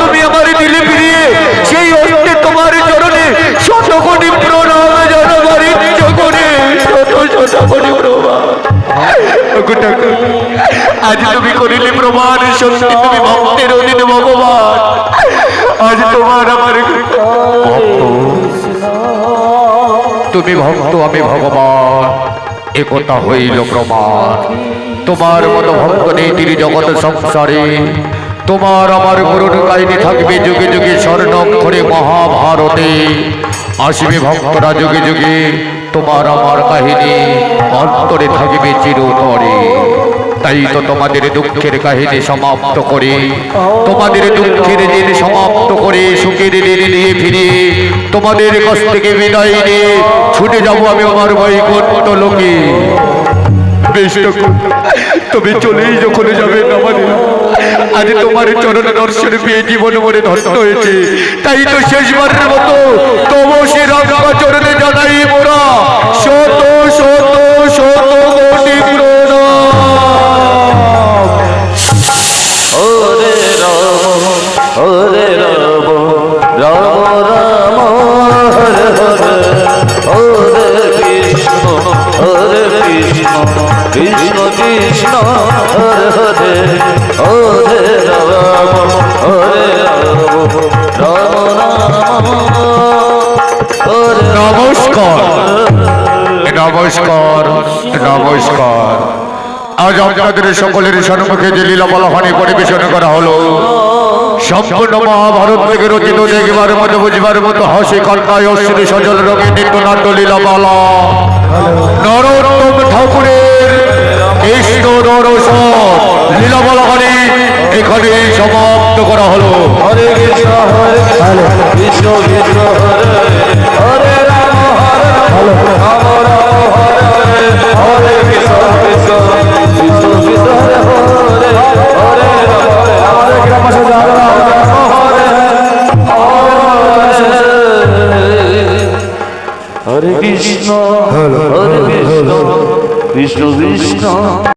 তুমি আমার দিলে ফিরিয়ে, সেই অস্তে তোমার চরণে শতকোটি প্রণাম জানাবার ইচ্ছে শত শত কোটি প্রণাম। আজ তুমি করিলে প্রমাণ, সত্যি তুমি ভক্তের অধীন ভগবান। আজ তোমার আমার তুমি ভক্ত, আমি ভগবান। একথা হইল প্রমাণ। তোমার মতো ভক্ত নেই তিনি জগৎ সংসারে। তোমার আমার করুণ কাহিনী থাকবে যুগে যুগে স্বর্ণক্ষরে মহাভারতে। আসবে ভক্তরা যুগে যুগে তোমার আমার কাহিনী অন্তরে থাকবে চিরতরে। তাই তো তোমাদের দুঃখের কাহিনী সমাপ্ত করে। তোমাদের দুঃখের দিন সমাপ্ত করে সুখের দিন নিয়ে ফিরে। তোমাদের কাছ থেকে বিদায় নিয়ে ছুটে যাব আমি আমার বৈকুণ্ঠ লোকে। তুমি চলেই যখন যাবে আমাদের। আজ তোমার চরণ দর্শন পেয়ে জীবন মনে ধন্য হয়েছে। তাই তো শেষবারের মতো তবু কৃষ্ণ কৃষ্ণ হরে হরে হরে রাম হরে রাম নমস্কার নমস্কার নমস্কার। আজ আপনাদের সকলের সম্মুখে যে লীলা বলহানি পরিবেশন করা হলো সম্পূর্ণ মহাভারত থেকে রচিত দেখবার মতো বুঝবার মতো হাসি কন্যায় অশ্রী সজল রঙে নিত্যনাট্য লীলা বলা নরোত্তম এখানে সমাপ্ত করা হলো। হরে কৃষ্ণ হরে কৃষ্ণ কৃষ্ণ হরে হরে রাম হরে রাম রাম রাম হরে হরে হরে কৃষ্ণ কৃষ্ণ কৃষ্ণ কৃষ্ণ হরে হরে হরে রাম হরে হরে কৃষ্ণ হরে রাম হরে হরে কৃষ্ণ হরে কৃষ্ণ কৃষ্ণ কৃষ্ণ।